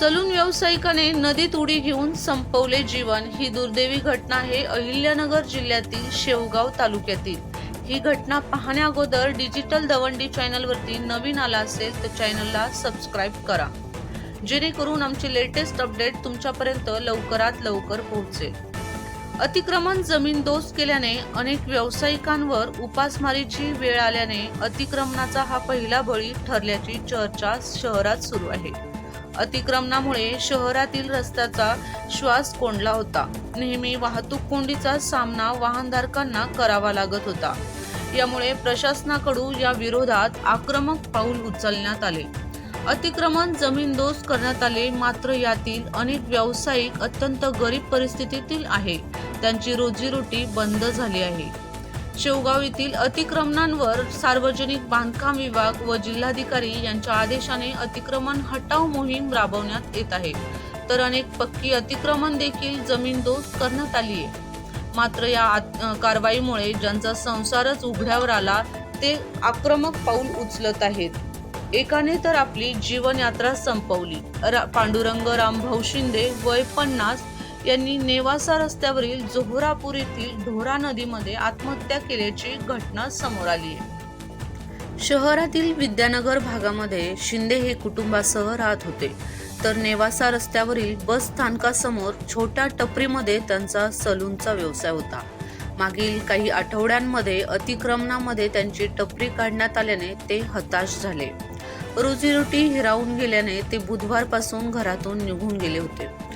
Salon व्यावसायिकाने नदीत उडी घेऊन संपवले जीवन. ही दुर्दैवी घटना आहे अहिल्यानगर जिल्ह्यातील शेवगाव तालुक्यातील. ही घटना पाहण्या अगोदर डिजिटल दवंडी चॅनलवरती नवीन आला असेल तर चॅनलला सबस्क्राईब करा. जेणेकरून आमचे लेटेस्ट अपडेट तुमच्यापर्यंत लवकरात लवकर पोहोचेल. अतिक्रमण जमीनदोस्त केल्याने अनेक व्यावसायिकांवर उपासमारीची वेळ आल्याने अतिक्रमणाचा हा पहिला बळी ठरल्याची चर्चा शहरात सुरू आहे. अतिक्रमणामुळे शहरातील रस्त्याचा श्वास कोंडला होता. नेहमी वाहतूक कोंडीचा सामना वाहनधारकांना करावा लागत होता. यामुळे प्रशासनाकडून या विरोधात आक्रमक पाऊल उचलण्यात आले. अतिक्रमण जमीनदोस्त करण्यात आले मात्र यातील अनेक व्यावसायिक अत्यंत गरीब परिस्थितीतील आहे. त्यांची रोजीरोटी बंद झाली आहे. शेवगाव येथील अतिक्रमणांवर सार्वजनिक बांधकाम विभाग व जिल्हाधिकारी यांच्या आदेशाने अतिक्रमण हटाव मोहीम राबवण्यात येत आहे. तर अनेक पक्की अतिक्रमण देखील जमीनदोस्त करण्यात आली आहे. मात्र या आत- कारवाईमुळे ज्यांचा संसारच उघड्यावर आला ते आक्रमक पाऊल उचलत आहेत. एकाने तर आपली जीवनयात्रा संपवली. रा- पांडुरंग रामभाऊ शिंदे वय पन्नास यांनी नेवासा रस्त्यावरील जोहरापूर येथील ढोरा नदीमध्ये आत्महत्या केल्याची घटना समोर आली. आहे शहरातील विद्यानगर भागामध्ये शिंदे हे कुटुंबासह राहत होते. तर नेवासा रस्त्यावरील बस स्थानकासमोर छोट्या टपरीमध्ये त्यांचा सलूनचा व्यवसाय होता. मागील काही आठवड्यांमध्ये अतिक्रमणामध्ये त्यांची टपरी काढण्यात आल्याने ते हताश झाले. रोजीरोटी हिरावून गेल्याने ते बुधवारपासून घरातून निघून गेले होते.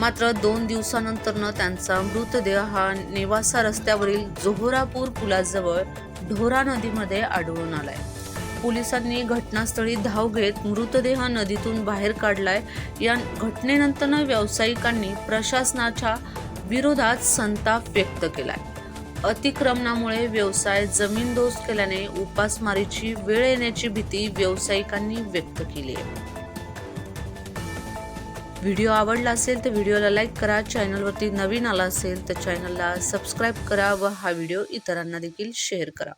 मात्र दोन दिवसानंतरनं त्यांचा मृतदेह हा नेवासा रस्त्यावरील जोहरापूर पुलाजवळ ढोरा नदीमध्ये आढळून आलाय. पोलिसांनी घटनास्थळी धाव घेत मृतदेह नदीतून बाहेर काढलाय. या घटनेनंतर व्यावसायिकांनी प्रशासनाच्या विरोधात संताप व्यक्त केलाय. अतिक्रमणामुळे व्यवसाय जमीनदोस्त केल्याने उपासमारीची वेळ येण्याची भीती व्यावसायिकांनी व्यक्त केली आहे. व्हिडिओ आवडला असेल तर व्हिडिओला लाईक करा चॅनलवरती नवीन आला असेल तर चॅनलला सबस्क्राईब करा व हा व्हिडिओ इतरांना देखील शेअर करा.